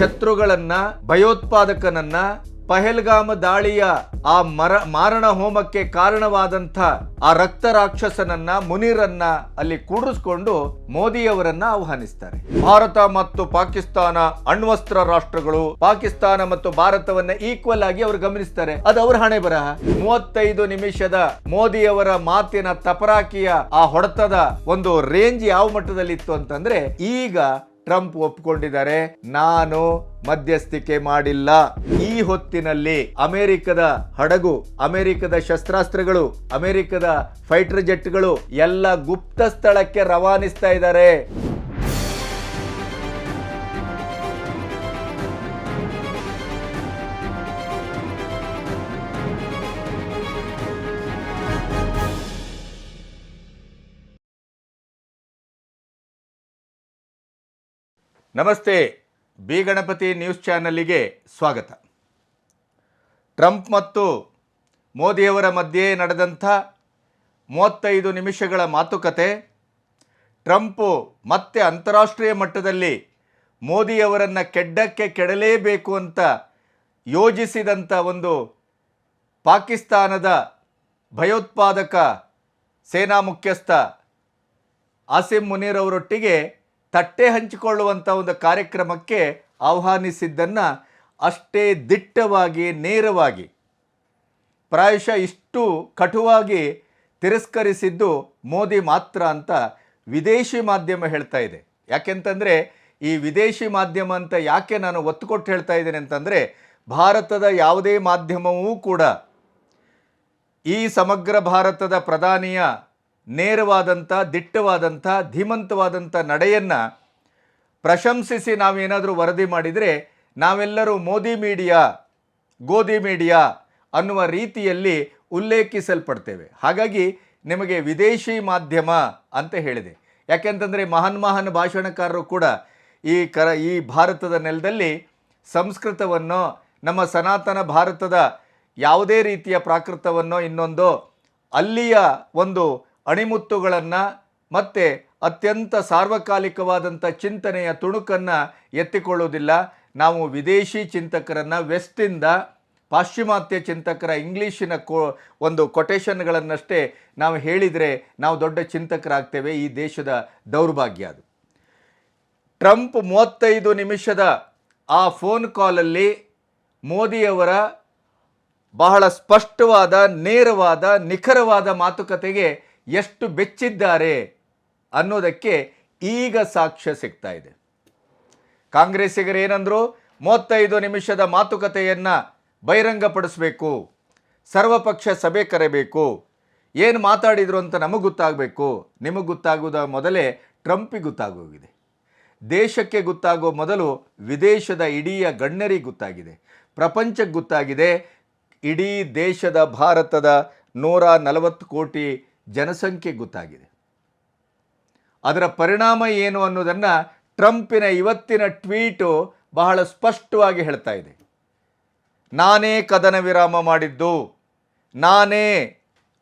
ಶತ್ರುಗಳನ್ನ, ಭಯೋತ್ಪಾದಕನನ್ನ ಪಹೆಲ್ಗಾಮ ದಾಳಿಯ ಆ ಮರ, ಮಾರಣ ಹೋಮಕ್ಕೆ ಕಾರಣವಾದಂಥ ಆ ರಕ್ತ ರಾಕ್ಷಸನನ್ನ, ಮುನಿರನ್ನ ಅಲ್ಲಿ ಕೂಡಿಸ್ಕೊಂಡು ಮೋದಿಯವರನ್ನ ಆಹ್ವಾನಿಸ್ತಾರೆ. ಭಾರತ ಮತ್ತು ಪಾಕಿಸ್ತಾನ ಅಣ್ವಸ್ತ್ರ ರಾಷ್ಟ್ರಗಳು ಪಾಕಿಸ್ತಾನ ಮತ್ತು ಭಾರತವನ್ನ ಈಕ್ವಲ್ ಆಗಿ ಅವರು ಗಮನಿಸ್ತಾರೆ. ಅದು ಅವ್ರ ಹಣೆ ಬರಹ. ಮೂವತ್ತೈದು ನಿಮಿಷದ ಮೋದಿಯವರ ಮಾತಿನ ತಪರಾಕಿಯ ಆ ಹೊಡೆತದ ಒಂದು ರೇಂಜ್ ಯಾವ ಮಟ್ಟದಲ್ಲಿ ಇತ್ತು ಅಂತಂದ್ರೆ ಈಗ ಟ್ರಂಪ್ ಒಪ್ಕೊಂಡಿದ್ದಾರೆ, ನಾನು ಮಧ್ಯಸ್ಥಿಕೆ ಮಾಡಿಲ್ಲ. ಈ ಹೊತ್ತಿನಲ್ಲಿ ಅಮೆರಿಕದ ಹಡಗು, ಅಮೆರಿಕದ ಶಸ್ತ್ರಾಸ್ತ್ರಗಳು, ಅಮೆರಿಕದ ಫೈಟರ್ ಜೆಟ್ಗಳು ಎಲ್ಲ ಗುಪ್ತ ಸ್ಥಳಕ್ಕೆ ರವಾನಿಸ್ತಾ ಇದ್ದಾರೆ. ನಮಸ್ತೆ, ಬಿ ಗಣಪತಿ ನ್ಯೂಸ್ ಚಾನಲಿಗೆ ಸ್ವಾಗತ. ಟ್ರಂಪ್ ಮತ್ತು ಮೋದಿಯವರ ಮಧ್ಯೆ ನಡೆದಂಥ ಮೂವತ್ತೈದು ನಿಮಿಷಗಳ ಮಾತುಕತೆ, ಟ್ರಂಪ್ ಮತ್ತೆ ಅಂತಾರಾಷ್ಟ್ರೀಯ ಮಟ್ಟದಲ್ಲಿ ಮೋದಿಯವರನ್ನು ಕೆಡ್ಡಕ್ಕೆ ಕೆಡಲೇಬೇಕು ಅಂತ ಯೋಜಿಸಿದಂಥ ಒಂದು ಪಾಕಿಸ್ತಾನದ ಭಯೋತ್ಪಾದಕ ಸೇನಾ ಮುಖ್ಯಸ್ಥ ಆಸಿಮ್ ಮುನೀರ್ ಅವರೊಟ್ಟಿಗೆ ತಟ್ಟೆ ಹಂಚಿಕೊಳ್ಳುವಂಥ ಒಂದು ಕಾರ್ಯಕ್ರಮಕ್ಕೆ ಆಹ್ವಾನಿಸಿದ್ದನ್ನು ಅಷ್ಟೇ ದಿಟ್ಟವಾಗಿ, ನೇರವಾಗಿ ಪ್ರಾಯಶಃ ಇಷ್ಟು ಕಟುವಾಗಿ ತಿರಸ್ಕರಿಸಿದ್ದು ಮೋದಿ ಮಾತ್ರ ಅಂತ ವಿದೇಶಿ ಮಾಧ್ಯಮ ಹೇಳ್ತಾ ಇದೆ. ಯಾಕೆಂತಂದರೆ, ಈ ವಿದೇಶಿ ಮಾಧ್ಯಮ ಅಂತ ಯಾಕೆ ನಾನು ಒತ್ತು ಕೊಟ್ಟು ಹೇಳ್ತಾ ಇದ್ದೇನೆ ಅಂತಂದರೆ, ಭಾರತದ ಯಾವುದೇ ಮಾಧ್ಯಮವೂ ಕೂಡ ಈ ಸಮಗ್ರ ಭಾರತದ ಪ್ರಧಾನಿಯ ನೇರವಾದಂಥ, ದಿಟ್ಟವಾದಂಥ, ಧೀಮಂತವಾದಂಥ ನಡೆಯನ್ನು ಪ್ರಶಂಸಿಸಿ ನಾವೇನಾದರೂ ವರದಿ ಮಾಡಿದರೆ ನಾವೆಲ್ಲರೂ ಮೋದಿ ಮೀಡಿಯಾ, ಗೋಧಿ ಮೀಡಿಯಾ ಅನ್ನುವ ರೀತಿಯಲ್ಲಿ ಉಲ್ಲೇಖಿಸಲ್ಪಡ್ತೇವೆ. ಹಾಗಾಗಿ ನಿಮಗೆ ವಿದೇಶಿ ಮಾಧ್ಯಮ ಅಂತ ಹೇಳಿದೆ. ಯಾಕೆಂತಂದರೆ ಮಹಾನ್ ಮಹಾನ್ ಭಾಷಣಕಾರರು ಕೂಡ ಈ ಕರ, ಈ ಭಾರತದ ನೆಲದಲ್ಲಿ ಸಂಸ್ಕೃತವನ್ನು, ನಮ್ಮ ಸನಾತನ ಭಾರತದ ಯಾವುದೇ ರೀತಿಯ ಪ್ರಾಕೃತವನ್ನು ಇನ್ನೊಂದು ಅಲ್ಲಿಯ ಒಂದು ಅಣಿಮುತ್ತುಗಳನ್ನು ಮತ್ತು ಅತ್ಯಂತ ಸಾರ್ವಕಾಲಿಕವಾದಂಥ ಚಿಂತನೆಯ ತುಣುಕನ್ನು ಎತ್ತಿಕೊಳ್ಳುವುದಿಲ್ಲ. ನಾವು ವಿದೇಶಿ ಚಿಂತಕರನ್ನು ವೆಸ್ಟಿಂದ ಪಾಶ್ಚಿಮಾತ್ಯ ಚಿಂತಕರ ಇಂಗ್ಲೀಷಿನ ಕೋ, ಒಂದು ಕೊಟೇಶನ್ಗಳನ್ನಷ್ಟೇ ನಾವು ಹೇಳಿದರೆ ನಾವು ದೊಡ್ಡ ಚಿಂತಕರಾಗ್ತೇವೆ. ಈ ದೇಶದ ದೌರ್ಭಾಗ್ಯ ಅದು. ಟ್ರಂಪ್ ಮೂವತ್ತೈದು ನಿಮಿಷದ ಆ ಫೋನ್ ಕಾಲಲ್ಲಿ ಮೋದಿಯವರ ಬಹಳ ಸ್ಪಷ್ಟವಾದ, ನೇರವಾದ, ನಿಖರವಾದ ಮಾತುಕತೆಗೆ ಎಷ್ಟು ಬೆಚ್ಚಿದ್ದಾರೆ ಅನ್ನೋದಕ್ಕೆ ಈಗ ಸಾಕ್ಷ್ಯ ಸಿಗ್ತಾ ಇದೆ. ಕಾಂಗ್ರೆಸ್ಸಿಗರು ಏನಂದ್ರು, ಮೂವತ್ತೈದು ನಿಮಿಷದ ಮಾತುಕತೆಯನ್ನು ಬಹಿರಂಗಪಡಿಸಬೇಕು, ಸರ್ವಪಕ್ಷ ಸಭೆ ಕರೆಬೇಕು, ಏನು ಮಾತಾಡಿದ್ರು ಅಂತ ನಮಗೆ ಗೊತ್ತಾಗಬೇಕು, ನಿಮಗೆ ಗೊತ್ತಾಗುವುದ ಮೊದಲೇ ಟ್ರಂಪಿಗೆ ಗೊತ್ತಾಗೋಗಿದೆ. ದೇಶಕ್ಕೆ ಗೊತ್ತಾಗೋ ಮೊದಲು ವಿದೇಶದ ಇಡೀ ಗಣ್ಯರಿಗೆ ಗೊತ್ತಾಗಿದೆ. ಪ್ರಪಂಚಕ್ಕೆ ಗೊತ್ತಾಗಿದೆ, ಇಡೀ ದೇಶದ ಭಾರತದ ನೂರ ನಲವತ್ತು ಕೋಟಿ ಜನಸಂಖ್ಯೆ ಗೊತ್ತಾಗಿದೆ. ಅದರ ಪರಿಣಾಮ ಏನು ಅನ್ನೋದನ್ನು ಟ್ರಂಪಿನ ಇವತ್ತಿನ ಟ್ವೀಟು ಬಹಳ ಸ್ಪಷ್ಟವಾಗಿ ಹೇಳ್ತಾ ಇದೆ. ನಾನೇ ಕದನ ವಿರಾಮ ಮಾಡಿದ್ದು, ನಾನೇ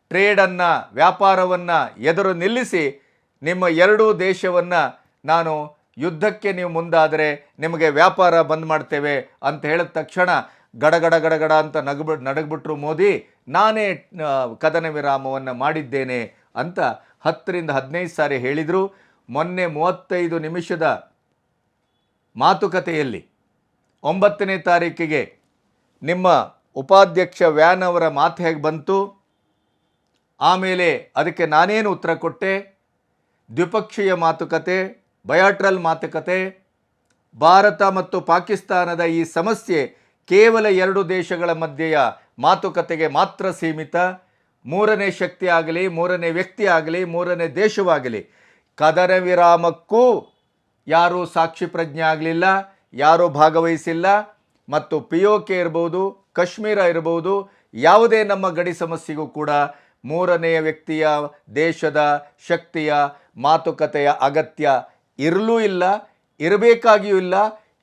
ಟ್ರೇಡನ್ನು, ವ್ಯಾಪಾರವನ್ನು ಎದುರು ನಿಲ್ಲಿಸಿ ನಿಮ್ಮ ಎರಡೂ ದೇಶವನ್ನು ನಾನು ಯುದ್ಧಕ್ಕೆ ನೀವು ಮುಂದಾದರೆ ನಿಮಗೆ ವ್ಯಾಪಾರ ಬಂದ್ ಮಾಡ್ತೇವೆ ಅಂತ ಹೇಳಿದ ತಕ್ಷಣ ಗಡಗಡ ಗಡಗಡ ಅಂತ ನಗಬ ನಡಗ್ಬಿಟ್ರು ಮೋದಿ, ನಾನೇ ಕದನ ವಿರಾಮವನ್ನು ಮಾಡಿದ್ದೇನೆ ಅಂತ ಹತ್ತರಿಂದ ಹದಿನೈದು ಸಾರಿ ಹೇಳಿದರು. ಮೊನ್ನೆ ಮೂವತ್ತೈದು ನಿಮಿಷದ ಮಾತುಕತೆಯಲ್ಲಿ ಒಂಬತ್ತನೇ ತಾರೀಕಿಗೆ ನಿಮ್ಮ ಉಪಾಧ್ಯಕ್ಷ ವ್ಯಾನ್ ಅವರ ಮಾತು ಹೇಗೆ ಬಂತು? ಆಮೇಲೆ ಅದಕ್ಕೆ ನಾನೇನು ಉತ್ತರ ಕೊಟ್ಟೆ? ದ್ವಿಪಕ್ಷೀಯ ಮಾತುಕತೆ, ಬಯಾಟ್ರಲ್ ಮಾತುಕತೆ, ಭಾರತ ಮತ್ತು ಪಾಕಿಸ್ತಾನದ ಈ ಸಮಸ್ಯೆ ಕೇವಲ ಎರಡು ದೇಶಗಳ ಮಧ್ಯೆಯ ಮಾತುಕತೆಗೆ ಮಾತ್ರ ಸೀಮಿತ. ಮೂರನೇ ಶಕ್ತಿ ಆಗಲಿ, ಮೂರನೇ ವ್ಯಕ್ತಿ ಆಗಲಿ, ಮೂರನೇ ದೇಶವಾಗಲಿ ಕದನ ವಿರಾಮಕ್ಕೂ ಯಾರೂ ಸಾಕ್ಷಿ ಪ್ರಜ್ಞೆ ಆಗಲಿಲ್ಲ, ಯಾರೂ ಭಾಗವಹಿಸಿಲ್ಲ. ಮತ್ತು ಪಿ ಒ ಕೆ ಇರ್ಬೋದು, ಕಾಶ್ಮೀರ ಇರ್ಬೋದು, ಯಾವುದೇ ನಮ್ಮ ಗಡಿ ಸಮಸ್ಯೆಗೂ ಕೂಡ ಮೂರನೆಯ ವ್ಯಕ್ತಿಯ ದೇಶದ ಶಕ್ತಿಯ ಮಾತುಕತೆಯ ಅಗತ್ಯ ಇರಲೂ ಇಲ್ಲ, ಇರಬೇಕಾಗಿಯೂ ಇಲ್ಲ,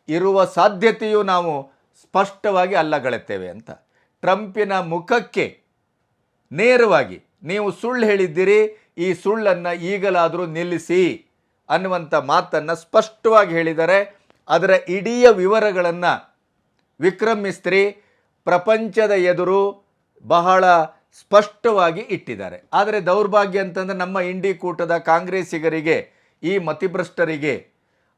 ಇರುವ ಸಾಧ್ಯತೆಯೂ ನಾವು ಸ್ಪಷ್ಟವಾಗಿ ಅಲ್ಲಗಳೆತ್ತೇವೆ ಅಂತ. ಟ್ರಂಪಿನ ಮುಖಕ್ಕೆ ನೇರವಾಗಿ ನೀವು ಸುಳ್ಳು ಹೇಳಿದ್ದೀರಿ, ಈ ಸುಳ್ಳನ್ನು ಈಗಲಾದರೂ ನಿಲ್ಲಿಸಿ ಅನ್ನುವಂಥ ಮಾತನ್ನು ಸ್ಪಷ್ಟವಾಗಿ ಹೇಳಿದರೆ ಅದರ ಇಡೀ ವಿವರಗಳನ್ನು ವಿಕ್ರಮ್ ಮಿಸ್ತ್ರಿ ಪ್ರಪಂಚದ ಎದುರು ಬಹಳ ಸ್ಪಷ್ಟವಾಗಿ ಇಟ್ಟಿದ್ದಾರೆ. ಆದರೆ ದೌರ್ಭಾಗ್ಯ ಅಂತಂದರೆ ನಮ್ಮ ಇಂಡಿ ಕೂಟದ ಕಾಂಗ್ರೆಸ್ಸಿಗರಿಗೆ, ಈ ಮತಿಭ್ರಷ್ಟರಿಗೆ,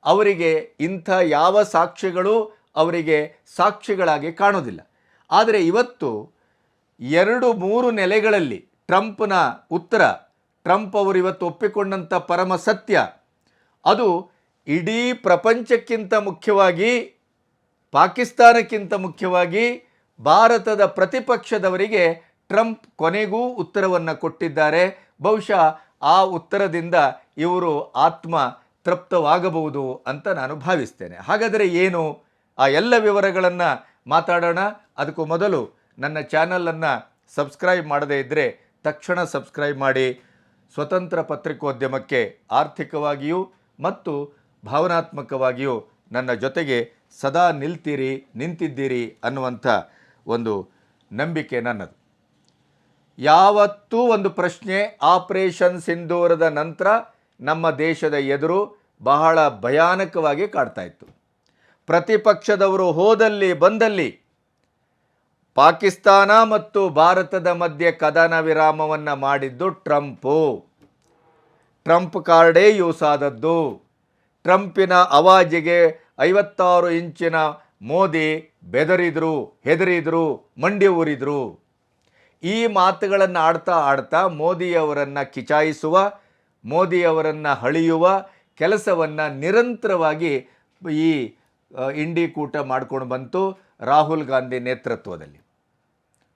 ಅವರಿಗೆ ಇಂಥ ಯಾವ ಸಾಕ್ಷ್ಯಗಳು ಅವರಿಗೆ ಸಾಕ್ಷಿಗಳಾಗಿ ಕಾಣೋದಿಲ್ಲ ಆದರೆ ಇವತ್ತು ಎರಡು ಮೂರು ನೆಲೆಗಳಲ್ಲಿ ಟ್ರಂಪ್ನ ಉತ್ತರ, ಟ್ರಂಪ್ ಅವರು ಇವತ್ತು ಒಪ್ಪಿಕೊಂಡಂಥ ಪರಮ ಸತ್ಯ, ಅದು ಇಡೀ ಪ್ರಪಂಚಕ್ಕಿಂತ ಮುಖ್ಯವಾಗಿ, ಪಾಕಿಸ್ತಾನಕ್ಕಿಂತ ಮುಖ್ಯವಾಗಿ ಭಾರತದ ಪ್ರತಿಪಕ್ಷದವರಿಗೆ ಟ್ರಂಪ್ ಕೊನೆಗೂ ಉತ್ತರವನ್ನು ಕೊಟ್ಟಿದ್ದಾರೆ. ಬಹುಶಃ ಆ ಉತ್ತರದಿಂದ ಇವರು ಆತ್ಮ ತೃಪ್ತವಾಗಬಹುದು ಅಂತ ನಾನು ಭಾವಿಸ್ತೇನೆ. ಹಾಗಾದರೆ ಏನು ಆ ಎಲ್ಲ ವಿವರಗಳನ್ನು ಮಾತಾಡೋಣ. ಅದಕ್ಕೂ ಮೊದಲು ನನ್ನ ಚಾನಲನ್ನು ಸಬ್ಸ್ಕ್ರೈಬ್ ಮಾಡದೇ ಇದ್ದರೆ ತಕ್ಷಣ ಸಬ್ಸ್ಕ್ರೈಬ್ ಮಾಡಿ. ಸ್ವತಂತ್ರ ಪತ್ರಿಕೋದ್ಯಮಕ್ಕೆ ಆರ್ಥಿಕವಾಗಿಯೂ ಮತ್ತು ಭಾವನಾತ್ಮಕವಾಗಿಯೂ ನನ್ನ ಜೊತೆಗೆ ಸದಾ ನಿಲ್ತೀರಿ, ನಿಂತಿದ್ದೀರಿ ಅನ್ನುವಂಥ ಒಂದು ನಂಬಿಕೆ ನನ್ನದು. ಯಾವತ್ತೂ ಒಂದು ಪ್ರಶ್ನೆ ಆಪರೇಷನ್ ಸಿಂಧೂರದ ನಂತರ ನಮ್ಮ ದೇಶದ ಎದುರು ಬಹಳ ಭಯಾನಕವಾಗಿ ಕಾಡ್ತಾ ಇತ್ತು. ಪ್ರತಿಪಕ್ಷದವರು ಹೋದಲ್ಲಿ ಬಂದಲ್ಲಿ ಪಾಕಿಸ್ತಾನ ಮತ್ತು ಭಾರತದ ಮಧ್ಯೆ ಕದನ ವಿರಾಮವನ್ನು ಮಾಡಿದ್ದು ಟ್ರಂಪು. ಟ್ರಂಪ್ ಕಾರ್ಡೇ ಯೂಸ್ ಆದದ್ದು. ಟ್ರಂಪಿನ ಅವಾಜಿಗೆ ಐವತ್ತಾರು ಇಂಚಿನ ಮೋದಿ ಬೆದರಿದ್ರು, ಹೆದರಿದ್ರು, ಮಂಡಿ ಊರಿದ್ರು. ಈ ಮಾತುಗಳನ್ನು ಆಡ್ತಾ ಆಡ್ತಾ ಮೋದಿಯವರನ್ನು ಕಿಚಾಯಿಸುವ, ಮೋದಿಯವರನ್ನು ಹಳಿಯುವ ಕೆಲಸವನ್ನು ನಿರಂತರವಾಗಿ ಈ ಇಂಡಿ ಕೂಟ ಮಾಡ್ಕೊಂಡು ಬಂತು ರಾಹುಲ್ ಗಾಂಧಿ ನೇತೃತ್ವದಲ್ಲಿ.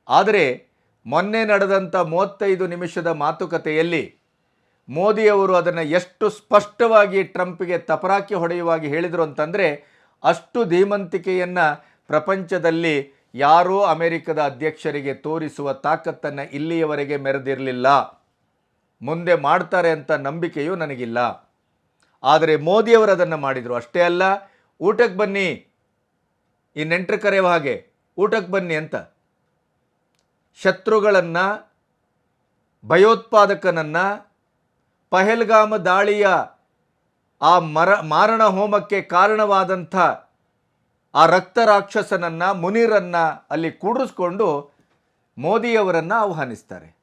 ಆದರೆ ಮೊನ್ನೆ ನಡೆದಂಥ ಮೂವತ್ತೈದು ನಿಮಿಷದ ಮಾತುಕತೆಯಲ್ಲಿ ಮೋದಿಯವರು ಅದನ್ನು ಎಷ್ಟು ಸ್ಪಷ್ಟವಾಗಿ ಟ್ರಂಪ್ಗೆ ತಪರಾಕಿ ಹೊಡೆಯುವಾಗಿ ಹೇಳಿದರು ಅಂತಂದರೆ ಅಷ್ಟು ಧೀಮಂತಿಕೆಯನ್ನು ಪ್ರಪಂಚದಲ್ಲಿ ಯಾರೂ ಅಮೆರಿಕದ ಅಧ್ಯಕ್ಷರಿಗೆ ತೋರಿಸುವ ತಾಕತ್ತನ್ನು ಇಲ್ಲಿಯವರೆಗೆ ಮೆರೆದಿರಲಿಲ್ಲ. ಮುಂದೆ ಮಾಡ್ತಾರೆ ಅಂತ ನಂಬಿಕೆಯೂ ನನಗಿಲ್ಲ. ಆದರೆ ಮೋದಿಯವರು ಅದನ್ನು ಮಾಡಿದರು. ಅಷ್ಟೇ ಅಲ್ಲ ಊಟಕ್ಕೆ ಬನ್ನಿ. ಈ ನೆಂಟರು ಕರೆಯುವ ಹಾಗೆ, ಊಟಕ್ಕೆ ಬನ್ನಿ ಅಂತ. ಶತ್ರುಗಳನ್ನು, ಭಯೋತ್ಪಾದಕನನ್ನು, ಪಹೆಲ್ಗಾಮ ದಾಳಿಯ ಆ ಮರ, ಮಾರಣ ಹೋಮಕ್ಕೆ ಕಾರಣವಾದಂಥ ಆ ರಕ್ತ ರಾಕ್ಷಸನನ್ನು, ಮುನಿರನ್ನು ಅಲ್ಲಿ ಕೂಡಿಸ್ಕೊಂಡು ಮೋದಿಯವರನ್ನು ಆಹ್ವಾನಿಸ್ತಾರೆ.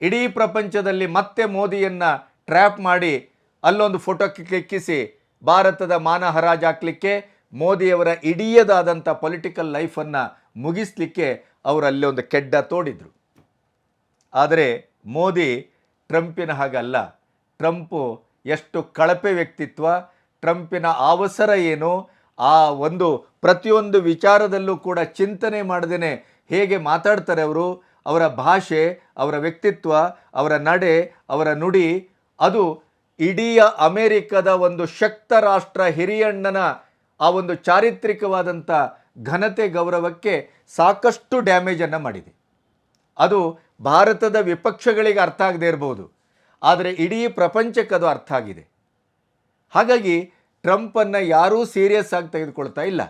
ಇಡೀ ಪ್ರಪಂಚದಲ್ಲಿ ಮತ್ತೆ ಮೋದಿಯನ್ನು ಟ್ರ್ಯಾಪ್ ಮಾಡಿ ಅಲ್ಲೊಂದು ಫೋಟೋ ಕ್ಲಿಕ್ಕಿಸಿ ಭಾರತದ ಮಾನ ಹರಾಜಾಕ್ಲಿಕ್ಕೆ ಮೋದಿಯವರ ಇಡಿಯದಾದಂಥ ಪೊಲಿಟಿಕಲ್ ಲೈಫನ್ನು ಮುಗಿಸ್ಲಿಕ್ಕೆ ಅಲ್ಲಿ ಒಂದು ಕೆಡ್ಡ ತೋಡಿದರು. ಆದರೆ ಮೋದಿ ಟ್ರಂಪಿನ ಹಾಗಲ್ಲ ಟ್ರಂಪು ಎಷ್ಟು ಕಳಪೆ ವ್ಯಕ್ತಿತ್ವ, ಟ್ರಂಪಿನ ಅವಸರ ಏನು, ಆ ಒಂದು ಪ್ರತಿಯೊಂದು ವಿಚಾರದಲ್ಲೂ ಕೂಡ ಚಿಂತನೆ ಮಾಡದೇ ಹೇಗೆ ಮಾತಾಡ್ತಾರೆ ಅವರು, ಅವರ ಭಾಷೆ, ಅವರ ವ್ಯಕ್ತಿತ್ವ, ಅವರ ನಡೆ, ಅವರ ನುಡಿ, ಅದು ಇಡೀ ಅಮೇರಿಕದ ಒಂದು ಶಕ್ತ ರಾಷ್ಟ್ರ ಹಿರಿಯಣ್ಣನ ಆ ಒಂದು ಚಾರಿತ್ರಿಕವಾದಂಥ ಘನತೆ ಗೌರವಕ್ಕೆ ಸಾಕಷ್ಟು ಡ್ಯಾಮೇಜನ್ನು ಮಾಡಿದೆ. ಅದು ಭಾರತದ ವಿಪಕ್ಷಗಳಿಗೆ ಅರ್ಥ ಆಗದೆ ಇರ್ಬೋದು, ಆದರೆ ಇಡೀ ಪ್ರಪಂಚಕ್ಕೆ ಅದು ಅರ್ಥ ಆಗಿದೆ. ಹಾಗಾಗಿ ಟ್ರಂಪನ್ನು ಯಾರೂ ಸೀರಿಯಸ್ ಆಗಿ ತೆಗೆದುಕೊಳ್ತಾ ಇಲ್ಲ.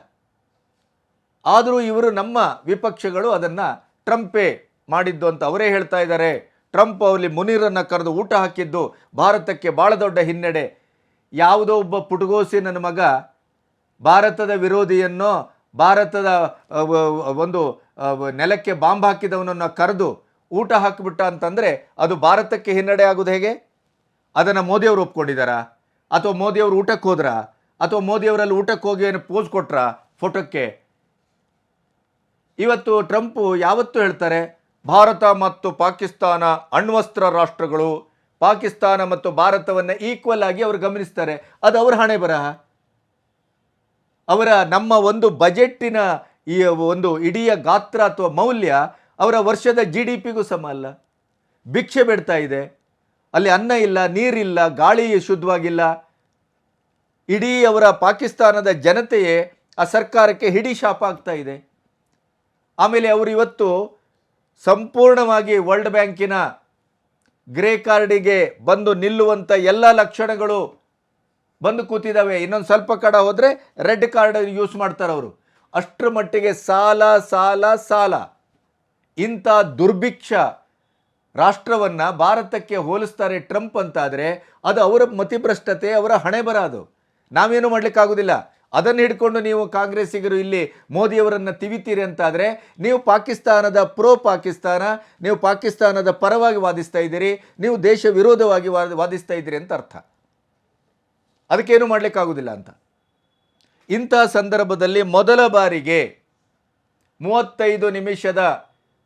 ಆದರೂ ಇವರು ನಮ್ಮ ವಿಪಕ್ಷಗಳು ಅದನ್ನು ಟ್ರಂಪೇ ಮಾಡಿದ್ದು ಅಂತ ಅವರೇ ಹೇಳ್ತಾ ಇದ್ದಾರೆ. ಟ್ರಂಪ್ ಅವರಲ್ಲಿ ಮುನೀರನ್ನು ಕರೆದು ಊಟ ಹಾಕಿದ್ದು ಭಾರತಕ್ಕೆ ಭಾಳ ದೊಡ್ಡ ಹಿನ್ನಡೆ. ಯಾವುದೋ ಒಬ್ಬ ಪುಟಗೋಸಿ ನನ್ನ ಮಗ ಭಾರತದ ವಿರೋಧಿಯನ್ನು, ಭಾರತದ ಒಂದು ನೆಲಕ್ಕೆ ಬಾಂಬ್ ಹಾಕಿದವನನ್ನು ಕರೆದು ಊಟ ಹಾಕಿಬಿಟ್ಟ ಅಂತಂದರೆ ಅದು ಭಾರತಕ್ಕೆ ಹಿನ್ನಡೆ ಆಗೋದು ಹೇಗೆ? ಅದನ್ನು ಮೋದಿಯವರು ಒಪ್ಕೊಂಡಿದ್ದಾರಾ? ಅಥವಾ ಮೋದಿಯವರು ಊಟಕ್ಕೆ ಹೋದ್ರಾ? ಅಥವಾ ಮೋದಿಯವರಲ್ಲಿ ಊಟಕ್ಕೆ ಹೋಗಿ ಏನು ಪೋಸ್ ಕೊಟ್ರಾ ಫೋಟೋಕ್ಕೆ? ಇವತ್ತು ಟ್ರಂಪು ಯಾವತ್ತೂ ಹೇಳ್ತಾರೆ? ಭಾರತ ಮತ್ತು ಪಾಕಿಸ್ತಾನ ಅಣ್ವಸ್ತ್ರ ರಾಷ್ಟ್ರಗಳು ಪಾಕಿಸ್ತಾನ ಮತ್ತು ಭಾರತವನ್ನು ಈಕ್ವಲ್ ಆಗಿ ಅವರು ಗಮನಿಸ್ತಾರೆ. ಅದು ಅವರ ಹಣೆ ಬರಹ ಅವರ ನಮ್ಮ ಒಂದು ಬಜೆಟ್ಟಿನ ಈ ಒಂದು ಇಡೀ ಗಾತ್ರ ಅಥವಾ ಮೌಲ್ಯ ಅವರ ವರ್ಷದ ಜಿ ಡಿ ಪಿಗೂ ಸಮ ಅಲ್ಲ. ಭಿಕ್ಷೆ ಬಿಡ್ತಾ ಇದೆ. ಅಲ್ಲಿ ಅನ್ನ ಇಲ್ಲ, ನೀರಿಲ್ಲ, ಗಾಳಿ ಶುದ್ಧವಾಗಿಲ್ಲ. ಇಡೀ ಅವರ ಪಾಕಿಸ್ತಾನದ ಜನತೆಯೇ ಆ ಸರ್ಕಾರಕ್ಕೆ ಹಿಡಿ ಶಾಪ ಆಗ್ತಾ ಇದೆ. ಆಮೇಲೆ ಅವರು ಇವತ್ತು ಸಂಪೂರ್ಣವಾಗಿ ವರ್ಲ್ಡ್ ಬ್ಯಾಂಕಿನ ಗ್ರೇ ಕಾರ್ಡಿಗೆ ಬಂದು ನಿಲ್ಲುವಂಥ ಎಲ್ಲ ಲಕ್ಷಣಗಳು ಬಂದು ಕೂತಿದ್ದಾವೆ ಇನ್ನೊಂದು ಸ್ವಲ್ಪ ಕಡೆ ಹೋದರೆ ರೆಡ್ ಕಾರ್ಡ್ ಯೂಸ್ ಮಾಡ್ತಾರೆ ಅವರು. ಅಷ್ಟರ ಮಟ್ಟಿಗೆ ಸಾಲ ಸಾಲ ಸಾಲ. ಇಂಥ ದುರ್ಭಿಕ್ಷ ರಾಷ್ಟ್ರವನ್ನು ಭಾರತಕ್ಕೆ ಹೋಲಿಸ್ತಾರೆ ಟ್ರಂಪ್ ಅಂತಾದರೆ ಅದು ಅವರ ಮತಿಭ್ರಷ್ಟತೆ, ಅವರ ಹಣೆ ಬರ ಅದು ನಾವೇನು ಮಾಡಲಿಕ್ಕಾಗೋದಿಲ್ಲ? ಅದನ್ನು ಹಿಡ್ಕೊಂಡು ನೀವು ಕಾಂಗ್ರೆಸ್ಸಿಗರು ಇಲ್ಲಿ ಮೋದಿಯವರನ್ನು ತಿವಿತೀರಿ ಅಂತಾದರೆ, ನೀವು ಪಾಕಿಸ್ತಾನದ ಪ್ರೋ ಪಾಕಿಸ್ತಾನ, ನೀವು ಪಾಕಿಸ್ತಾನದ ಪರವಾಗಿ ವಾದಿಸ್ತಾ ಇದ್ದೀರಿ, ನೀವು ದೇಶ ವಿರೋಧವಾಗಿ ವಾದ, ವಾದಿಸ್ತಾ ಇದ್ದೀರಿ ಅಂತ ಅರ್ಥ. ಅದಕ್ಕೇನು ಮಾಡಲಿಕ್ಕಾಗೋದಿಲ್ಲ ಅಂತ. ಇಂಥ ಸಂದರ್ಭದಲ್ಲಿ ಮೊದಲ ಬಾರಿಗೆ ಮೂವತ್ತೈದು ನಿಮಿಷದ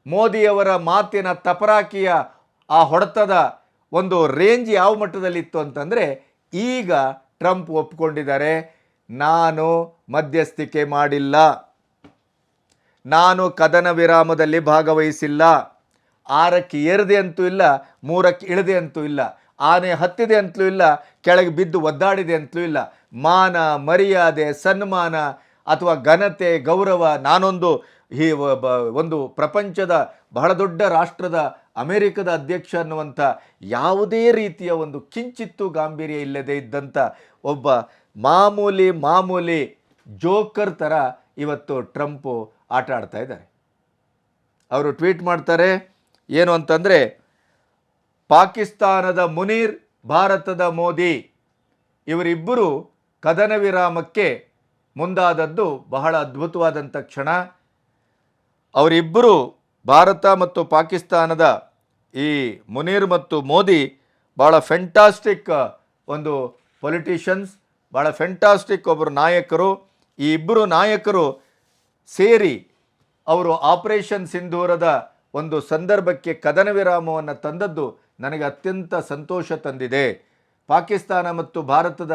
ಮೋದಿಯವರ ಮಾತಿನ ತಪರಾಕಿಯ ಆ ಹೊಡೆತದ ಒಂದು ರೇಂಜ್ ಯಾವ ಮಟ್ಟದಲ್ಲಿತ್ತು ಅಂತಂದರೆ, ಈಗ ಟ್ರಂಪ್ ಒಪ್ಕೊಂಡಿದ್ದಾರೆ. ನಾನು ಮಧ್ಯಸ್ಥಿಕೆ ಮಾಡಿಲ್ಲ. ನಾನು ಕದನ ವಿರಾಮದಲ್ಲಿ ಭಾಗವಹಿಸಿಲ್ಲ. ಆರಕ್ಕೆ ಏರದೆ ಅಂತೂ ಇಲ್ಲ, ಮೂರಕ್ಕೆ ಇಳಿದೆ ಅಂತೂ ಇಲ್ಲ, ಆನೆ ಹತ್ತಿದೆ ಅಂತಲೂ ಇಲ್ಲ, ಕೆಳಗೆ ಬಿದ್ದು ಒದ್ದಾಡಿದೆ ಅಂತಲೂ ಇಲ್ಲ. ಮಾನ, ಮರ್ಯಾದೆ, ಸನ್ಮಾನ ಅಥವಾ ಘನತೆ, ಗೌರವ ನಾನೊಂದು ಈ ಒಂದು ಪ್ರಪಂಚದ ಬಹಳ ದೊಡ್ಡ ರಾಷ್ಟ್ರದ ಅಮೆರಿಕದ ಅಧ್ಯಕ್ಷ ಅನ್ನುವಂಥ ಯಾವುದೇ ರೀತಿಯ ಒಂದು ಕಿಂಚಿತ್ತು ಗಾಂಭೀರ್ಯ ಇಲ್ಲದೆ ಇದ್ದಂಥ ಒಬ್ಬ ಮಾಮೂಲಿ ಮಾಮೂಲಿ ಜೋಕರ್ ಥರ ಇವತ್ತು ಟ್ರಂಪು ಆಟ ಆಡ್ತಾ ಇದ್ದಾರೆ. ಅವರು ಟ್ವೀಟ್ ಮಾಡ್ತಾರೆ, ಏನು ಅಂತಂದರೆ, ಪಾಕಿಸ್ತಾನದ ಮುನೀರ್, ಭಾರತದ ಮೋದಿ, ಇವರಿಬ್ಬರು ಕದನ ವಿರಾಮಕ್ಕೆ ಮುಂದಾದದ್ದು ಬಹಳ ಅದ್ಭುತವಾದಂಥ ಕ್ಷಣ. ಅವರಿಬ್ಬರು ಭಾರತ ಮತ್ತು ಪಾಕಿಸ್ತಾನದ ಈ ಮುನೀರ್ ಮತ್ತು ಮೋದಿ ಭಾಳ ಫೆಂಟಾಸ್ಟಿಕ್ ಒಂದು ಪೊಲಿಟಿಷಿಯನ್ಸ್ ಭಾಳ ಫೆಂಟಾಸ್ಟಿಕ್ ಒಬ್ಬರು ನಾಯಕರು. ಈ ಇಬ್ಬರು ನಾಯಕರು ಸೇರಿ ಅವರು ಆಪರೇಷನ್ ಸಿಂಧೂರದ ಒಂದು ಸಂದರ್ಭಕ್ಕೆ ಕದನ ವಿರಾಮವನ್ನು ತಂದದ್ದು ನನಗೆ ಅತ್ಯಂತ ಸಂತೋಷ ತಂದಿದೆ. ಪಾಕಿಸ್ತಾನ ಮತ್ತು ಭಾರತದ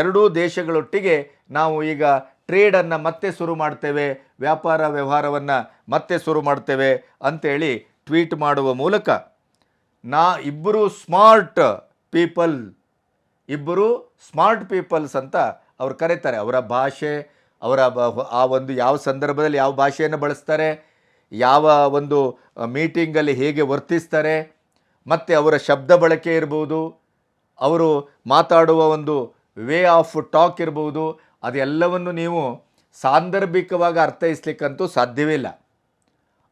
ಎರಡೂ ದೇಶಗಳೊಟ್ಟಿಗೆ ನಾವು ಈಗ ಟ್ರೇಡನ್ನು ಮತ್ತೆ ಶುರು ಮಾಡ್ತೇವೆ, ವ್ಯಾಪಾರ ವ್ಯವಹಾರವನ್ನು ಮತ್ತೆ ಶುರು ಮಾಡ್ತೇವೆ ಅಂತೇಳಿ ಟ್ವೀಟ್ ಮಾಡುವ ಮೂಲಕ ನಾ ಇಬ್ಬರು ಸ್ಮಾರ್ಟ್ ಪೀಪಲ್ ಇಬ್ಬರು ಸ್ಮಾರ್ಟ್ ಪೀಪಲ್ಸ್ ಅಂತ ಅವ್ರು ಕರೀತಾರೆ. ಅವರ ಭಾಷೆ, ಅವರ ಆ ಒಂದು ಯಾವ ಸಂದರ್ಭದಲ್ಲಿ ಯಾವ ಭಾಷೆಯನ್ನು ಬಳಸ್ತಾರೆ, ಯಾವ ಒಂದು ಮೀಟಿಂಗಲ್ಲಿ ಹೇಗೆ ವರ್ತಿಸ್ತಾರೆ, ಮತ್ತು ಅವರ ಶಬ್ದ ಬಳಕೆ ಇರ್ಬೋದು, ಅವರು ಮಾತಾಡುವ ಒಂದು ವೇ ಆಫ್ ಟಾಕ್ ಇರ್ಬೋದು, ಅದೆಲ್ಲವನ್ನು ನೀವು ಸಾಂದರ್ಭಿಕವಾಗಿ ಅರ್ಥೈಸ್ಲಿಕ್ಕಂತೂ ಸಾಧ್ಯವೇ ಇಲ್ಲ.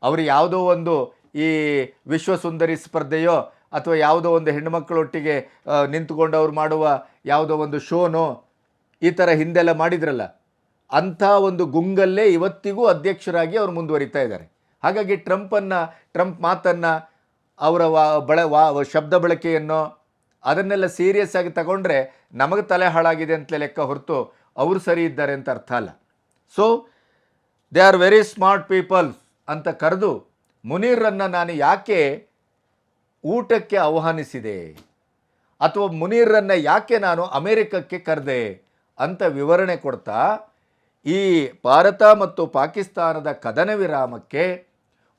ಅವರು ಯಾವುದೋ ಒಂದು ಈ ವಿಶ್ವ ಸುಂದರಿ ಸ್ಪರ್ಧೆಯೋ ಅಥವಾ ಯಾವುದೋ ಒಂದು ಹೆಣ್ಣುಮಕ್ಕಳೊಟ್ಟಿಗೆ ಮಕ್ಕಳೊಟ್ಟಿಗೆ ನಿಂತುಕೊಂಡು ಅವ್ರು ಮಾಡುವ ಯಾವುದೋ ಒಂದು ಶೋನೋ ಈ ಥರ ಹಿಂದೆಲ್ಲ ಮಾಡಿದ್ರಲ್ಲ, ಅಂಥ ಒಂದು ಗುಂಗಲ್ಲೇ ಇವತ್ತಿಗೂ ಅಧ್ಯಕ್ಷರಾಗಿ ಅವರು ಮುಂದುವರಿತಾ ಇದ್ದಾರೆ. ಹಾಗಾಗಿ ಟ್ರಂಪನ್ನು, ಟ್ರಂಪ್ ಮಾತನ್ನು, ಅವರ ವಾ, ಬಳ, ವಾ, ಶಬ್ದ ಬಳಕೆಯನ್ನು, ಅದನ್ನೆಲ್ಲ ಸೀರಿಯಸ್ ಆಗಿ ತಗೊಂಡ್ರೆ ನಮಗೆ ತಲೆ ಹಾಳಾಗಿದೆ ಅಂತಲೇ ಲೆಕ್ಕ ಹೊರತು ಅವರು ಸರಿ ಇದ್ದಾರೆ ಅಂತ ಅರ್ಥ ಅಲ್ಲ. So they are very smart peoples ಅಂತ ಕರೆದು ಮುನೀರನ್ನು ನಾನು ಯಾಕೆ ಊಟಕ್ಕೆ ಆಹ್ವಾನಿಸಿದೆ. ಅಥವಾ ಮುನೀರನ್ನು ಯಾಕೆ ನಾನು ಅಮೇರಿಕಕ್ಕೆ ಕರೆದೆ ಅಂತ ವಿವರಣೆ ಕೊಡ್ತಾ, ಈ ಭಾರತ ಮತ್ತು ಪಾಕಿಸ್ತಾನದ ಕದನ ವಿರಾಮಕ್ಕೆ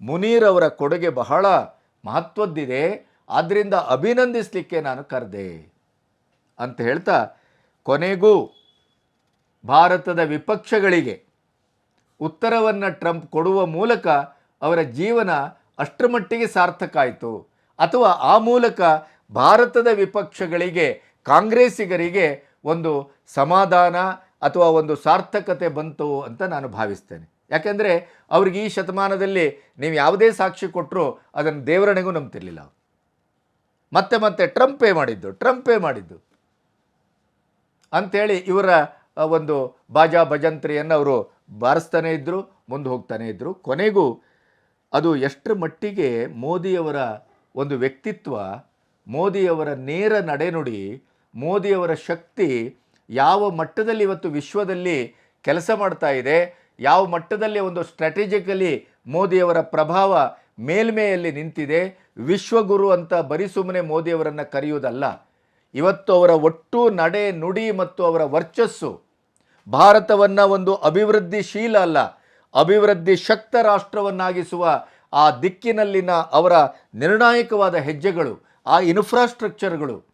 ಮುನೀರ್ ಅವರ ಕೊಡುಗೆ ಬಹಳ ಮಹತ್ವದ್ದಿದೆ. ಆದ್ದರಿಂದ ಅಭಿನಂದಿಸಲಿಕ್ಕೆ ನಾನು ಕರೆದೆ ಅಂತ ಹೇಳ್ತಾ, ಕೊನೆಗೂ ಭಾರತದ ವಿಪಕ್ಷಗಳಿಗೆ ಉತ್ತರವನ್ನು ಟ್ರಂಪ್ ಕೊಡುವ ಮೂಲಕ ಅವರ ಜೀವನ ಅಷ್ಟರ ಮಟ್ಟಿಗೆ ಸಾರ್ಥಕ ಆಯಿತು. ಅಥವಾ ಆ ಮೂಲಕ ಭಾರತದ ವಿಪಕ್ಷಗಳಿಗೆ, ಕಾಂಗ್ರೆಸ್ಸಿಗರಿಗೆ ಒಂದು ಸಮಾಧಾನ ಅಥವಾ ಒಂದು ಸಾರ್ಥಕತೆ ಬಂತು ಅಂತ ನಾನು ಭಾವಿಸ್ತೇನೆ. ಯಾಕೆಂದರೆ ಅವ್ರಿಗೆ ಈ ಶತಮಾನದಲ್ಲಿ ನೀವು ಯಾವುದೇ ಸಾಕ್ಷಿ ಕೊಟ್ಟರು ಅದನ್ನು ದೇವರಣೆಗೂ ನಂಬ್ತಿರ್ಲಿಲ್ಲ ಮತ್ತೆ ಮತ್ತೆ ಟ್ರಂಪೇ ಮಾಡಿದ್ದು ಟ್ರಂಪೇ ಮಾಡಿದ್ದು. ಅಂಥೇಳಿ ಇವರ ಒಂದು ಬಾಜಾ ಭಜಂತ್ರಿಯನ್ನು ಅವರು ಬಾರಿಸ್ತಾನೇ ಇದ್ದರು ಮುಂದೆ ಹೋಗ್ತಾನೆ ಇದ್ದರು ಕೊನೆಗೂ ಅದು ಎಷ್ಟರ ಮಟ್ಟಿಗೆ ಮೋದಿಯವರ ಒಂದು ವ್ಯಕ್ತಿತ್ವ ಮೋದಿಯವರ ನೇರ ನಡೆನುಡಿ, ಮೋದಿಯವರ ಶಕ್ತಿ ಯಾವ ಮಟ್ಟದಲ್ಲಿ ಇವತ್ತು ವಿಶ್ವದಲ್ಲಿ ಕೆಲಸ ಮಾಡ್ತಾ ಇದೆ, ಯಾವ ಮಟ್ಟದಲ್ಲಿ ಒಂದು ಸ್ಟ್ರಾಟಜಿಕಲಿ ಮೋದಿಯವರ ಪ್ರಭಾವ ಮೇಲ್ಮೆಯಲ್ಲಿ ನಿಂತಿದೆ, ವಿಶ್ವಗುರು ಅಂತ ಬರೀ ಸುಮ್ಮನೆ ಮೋದಿಯವರನ್ನು ಕರೆಯುವುದಲ್ಲ. ಇವತ್ತು ಅವರ ಒಟ್ಟು ನಡೆ ನುಡಿ ಮತ್ತು ಅವರ ವರ್ಚಸ್ಸು ಭಾರತವನ್ನು ಒಂದು ಅಭಿವೃದ್ಧಿಶೀಲ ಅಲ್ಲ ಅಭಿವೃದ್ಧಿ ಶಕ್ತ ರಾಷ್ಟ್ರವನ್ನಾಗಿಸುವ ಆ ದಿಕ್ಕಿನಲ್ಲಿನ ಅವರ ನಿರ್ಣಾಯಕವಾದ ಹೆಜ್ಜೆಗಳು, ಆ ಇನ್ಫ್ರಾಸ್ಟ್ರಕ್ಚರ್ಗಳು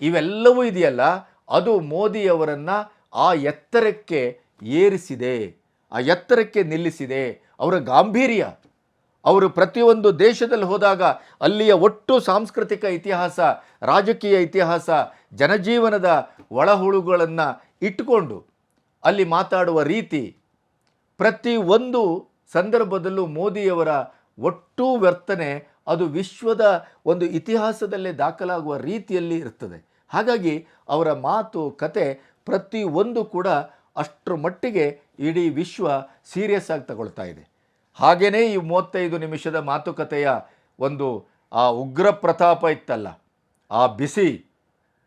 ಇವೆಲ್ಲವೂ ಇದೆಯಲ್ಲ? ಅದು ಮೋದಿಯವರನ್ನು ಆ ಎತ್ತರಕ್ಕೆ ಏರಿಸಿದೆ, ಆ ಎತ್ತರಕ್ಕೆ ನಿಲ್ಲಿಸಿದೆ. ಅವರ ಗಾಂಭೀರ್ಯ. ಅವರು ಪ್ರತಿಯೊಂದು ದೇಶದಲ್ಲಿ ಹೋದಾಗ ಅಲ್ಲಿಯ ಒಟ್ಟು ಸಾಂಸ್ಕೃತಿಕ ಇತಿಹಾಸ, ರಾಜಕೀಯ ಇತಿಹಾಸ, ಜನಜೀವನದ ಒಳಹುಳುಗಳನ್ನು ಇಟ್ಟುಕೊಂಡು ಅಲ್ಲಿ ಮಾತಾಡುವ ರೀತಿ ಪ್ರತಿ ಒಂದು ಸಂದರ್ಭದಲ್ಲೂ ಮೋದಿಯವರ ಒಟ್ಟು ವರ್ತನೆ ಅದು ವಿಶ್ವದ ಒಂದು ಇತಿಹಾಸದಲ್ಲೇ ದಾಖಲಾಗುವ ರೀತಿಯಲ್ಲಿ ಇರ್ತದೆ. ಹಾಗಾಗಿ ಅವರ ಮಾತು, ಕತೆ ಪ್ರತಿ ಒಂದು ಕೂಡ ಅಷ್ಟರ ಮಟ್ಟಿಗೆ ಇಡೀ ವಿಶ್ವ ಸೀರಿಯಸ್ ಆಗಿ ತಗೊಳ್ತಾ ಇದೆ. ಹಾಗೆಯೇ ಈ ಮೂವತ್ತೈದು ನಿಮಿಷದ ಮಾತುಕತೆಯ ಒಂದು ಆ ಉಗ್ರ ಪ್ರತಾಪ ಇತ್ತಲ್ಲ, ಆ ಬಿಸಿ,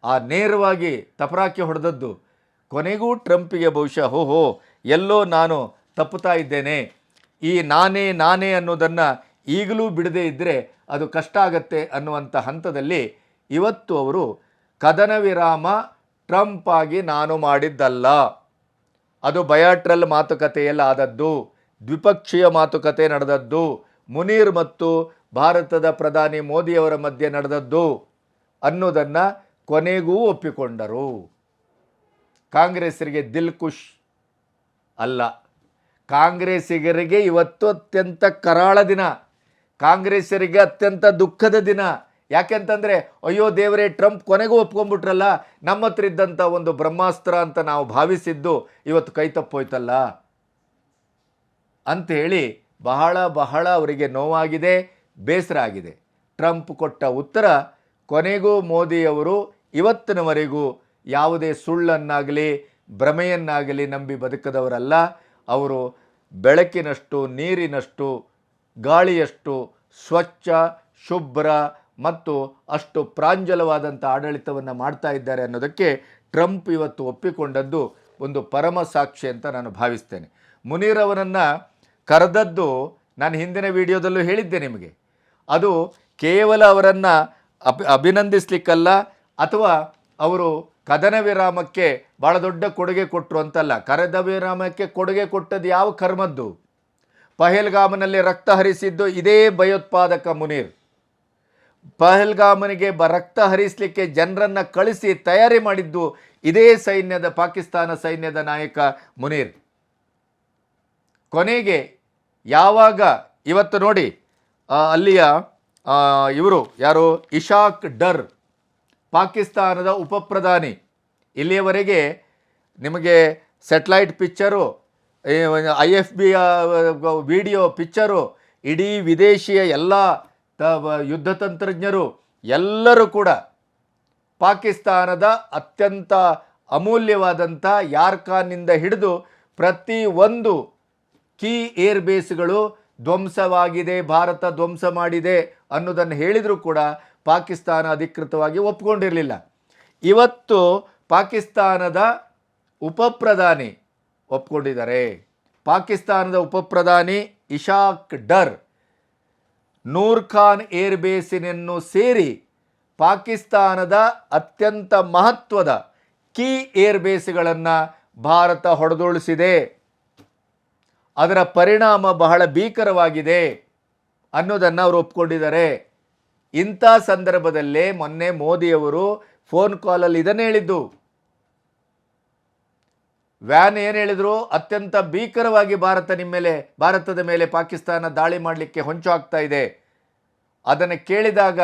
ಆ ನೇರವಾಗಿ ತಪರಾಕಿ ಹೊಡೆದದ್ದು, ಕೊನೆಗೂ ಟ್ರಂಪಿಗೆ ಬಹುಶಃ ಹೋ ಹೋ ಎಲ್ಲೋ ನಾನು ತಪ್ಪುತ್ತಾ ಇದ್ದೇನೆ ಈ ನಾನೇ ನಾನೇ ಅನ್ನೋದನ್ನು ಈಗಲೂ ಬಿಡದೇ ಇದ್ದರೆ ಅದು ಕಷ್ಟ ಆಗತ್ತೆ ಅನ್ನುವಂಥ ಹಂತದಲ್ಲಿ ಇವತ್ತು ಅವರು ಕದನ ವಿರಾಮ ಟ್ರಂಪ್ ಆಗಿ ನಾನು ಮಾಡಿದ್ದಲ್ಲ. ಅದು ಬಯಾಟ್ರಲ್ ಮಾತುಕತೆಯಲ್ಲಿ ಆದದ್ದು, ದ್ವಿಪಕ್ಷೀಯ ಮಾತುಕತೆ ನಡೆದದ್ದು, ಮುನೀರ್ ಮತ್ತು ಭಾರತದ ಪ್ರಧಾನಿ ಮೋದಿಯವರ ಮಧ್ಯೆ ನಡೆದದ್ದು ಅನ್ನೋದನ್ನು ಕೊನೆಗೂ ಒಪ್ಪಿಕೊಂಡರು. ಕಾಂಗ್ರೆಸ್ಸರಿಗೆ ದಿಲ್ ಖುಷ್ ಅಲ್ಲ. ಕಾಂಗ್ರೆಸ್ಸಿಗರಿಗೆ ಇವತ್ತು ಅತ್ಯಂತ ಕರಾಳ ದಿನ. ಕಾಂಗ್ರೆಸ್ಸರಿಗೆ ಅತ್ಯಂತ ದುಃಖದ ದಿನ. ಯಾಕೆಂತಂದರೆ ಅಯ್ಯೋ ದೇವರೇ, ಟ್ರಂಪ್ ಕೊನೆಗೂ ಒಪ್ಕೊಂಡ್ಬಿಟ್ರಲ್ಲ ನಮ್ಮ ಹತ್ರ ಇದ್ದಂಥ ಒಂದು ಬ್ರಹ್ಮಾಸ್ತ್ರ ಅಂತ ನಾವು ಭಾವಿಸಿದ್ದು ಇವತ್ತು ಕೈ ತಪ್ಪೋಯ್ತಲ್ಲ. ಅಂಥೇಳಿ ಬಹಳ ಬಹಳ ಅವರಿಗೆ ನೋವಾಗಿದೆ, ಬೇಸರ ಆಗಿದೆ. ಟ್ರಂಪ್ ಕೊಟ್ಟ ಉತ್ತರ, ಕೊನೆಗೂ ಮೋದಿಯವರು ಇವತ್ತಿನವರೆಗೂ ಯಾವುದೇ ಸುಳ್ಳನ್ನಾಗಲಿ, ಭ್ರಮೆಯನ್ನಾಗಲಿ ನಂಬಿ ಬದುಕದವರಲ್ಲ. ಅವರು ಬೆಳಕಿನಷ್ಟು, ನೀರಿನಷ್ಟು, ಗಾಳಿಯಷ್ಟು, ಸ್ವಚ್ಛ, ಶುಭ್ರ ಮತ್ತು ಅಷ್ಟು ಪ್ರಾಂಜಲವಾದಂಥ ಆಡಳಿತವನ್ನು ಮಾಡ್ತಾ ಇದ್ದಾರೆ ಅನ್ನೋದಕ್ಕೆ ಟ್ರಂಪ್ ಇವತ್ತು ಒಪ್ಪಿಕೊಂಡದ್ದು ಒಂದು ಪರಮ ಸಾಕ್ಷಿ ಅಂತ ನಾನು ಭಾವಿಸ್ತೇನೆ. ಮುನೀರ್ ಅವರನ್ನು ಕರೆದದ್ದು ನಾನು ಹಿಂದಿನ ವಿಡಿಯೋದಲ್ಲೂ ಹೇಳಿದ್ದೆ ನಿಮಗೆ. ಅದು ಕೇವಲ ಅವರನ್ನು ಅಭಿ ಅಭಿನಂದಿಸ್ಲಿಕ್ಕಲ್ಲ ಅಥವಾ ಅವರು ಕದನ ವಿರಾಮಕ್ಕೆ ಭಾಳ ದೊಡ್ಡ ಕೊಡುಗೆ ಕೊಟ್ಟರು ಅಂತಲ್ಲ, ಕರದ ವಿರಾಮಕ್ಕೆ ಕೊಡುಗೆ ಕೊಟ್ಟದ್ದು ಯಾವ ಕರ್ಮದ್ದು? ಪಹಲ್ಗಾಮನಲ್ಲಿ ರಕ್ತ ಹರಿಸಿದ್ದು ಇದೇ ಭಯೋತ್ಪಾದಕ ಮುನೀರ್. ಪಹಲ್ಗಾಮನಿಗೆ ಬ, ರಕ್ತ ಹರಿಸಲಿಕ್ಕೆ ಜನರನ್ನು ಕಳಿಸಿ ತಯಾರಿ ಮಾಡಿದ್ದು ಇದೇ ಸೈನ್ಯದ, ಪಾಕಿಸ್ತಾನ ಸೈನ್ಯದ ನಾಯಕ ಮುನೀರ್. ಕೊನೆಗೆ ಯಾವಾಗ, ಇವತ್ತು ನೋಡಿ ಅಲ್ಲಿಯ ಇವರು ಯಾರು? ಇಶಾಕ್ ಡರ್. ಪಾಕಿಸ್ತಾನದ ಉಪಪ್ರಧಾನಿ. ಇಲ್ಲಿಯವರೆಗೆ ನಿಮಗೆ satellite picture I F B video picture ಇಡೀ ವಿದೇಶಿಯ ಎಲ್ಲ ಯುದ್ಧ ತಂತ್ರಜ್ಞರು ಎಲ್ಲರೂ ಕೂಡ ಪಾಕಿಸ್ತಾನದ ಅತ್ಯಂತ ಅಮೂಲ್ಯವಾದಂಥ ಯಾರ್ಖಾನ್ನಿಂದ ಹಿಡಿದು ಪ್ರತಿ ಒಂದು ಕೀ ಏರ್ ಬೇಸ್ಗಳು ಧ್ವಂಸವಾಗಿದೆ, ಭಾರತ ಧ್ವಂಸ ಮಾಡಿದೆ ಅನ್ನೋದನ್ನು ಹೇಳಿದರೂ ಕೂಡ ಪಾಕಿಸ್ತಾನ ಅಧಿಕೃತವಾಗಿ ಒಪ್ಕೊಂಡಿರಲಿಲ್ಲ. ಇವತ್ತು ಪಾಕಿಸ್ತಾನದ ಉಪಪ್ರಧಾನಿ ಒಪ್ಕೊಂಡಿದ್ದಾರೆ. ಪಾಕಿಸ್ತಾನದ ಉಪಪ್ರಧಾನಿ ಇಶಾಕ್ ಡರ್, ನೂರ್ ಖಾನ್ ಏರ್ ಬೇಸಿನನ್ನು ಸೇರಿ ಪಾಕಿಸ್ತಾನದ ಅತ್ಯಂತ ಮಹತ್ವದ ಕೀ ಏರ್ ಬೇಸ್ಗಳನ್ನು ಭಾರತ ಹೊಡೆದುಳಿಸಿದೆ. ಅದರ ಪರಿಣಾಮ ಬಹಳ ಭೀಕರವಾಗಿದೆ ಅನ್ನೋದನ್ನು ಅವರು ಒಪ್ಕೊಂಡಿದ್ದಾರೆ. ಇಂಥ ಸಂದರ್ಭದಲ್ಲೇ ಮೊನ್ನೆ ಮೋದಿಯವರು ಫೋನ್ ಕಾಲಲ್ಲಿ ಇದನ್ನು ಹೇಳಿದ್ದು. ವ್ಯಾನ್ ಏನು ಹೇಳಿದ್ರು? ಅತ್ಯಂತ ಭೀಕರವಾಗಿ ಭಾರತ ನಿಮ್ಮ ಮೇಲೆ, ಭಾರತದ ಮೇಲೆ ಪಾಕಿಸ್ತಾನ ದಾಳಿ ಮಾಡಲಿಕ್ಕೆ ಹೊಂಚು ಆಗ್ತಾ ಇದೆ. ಅದನ್ನು ಕೇಳಿದಾಗ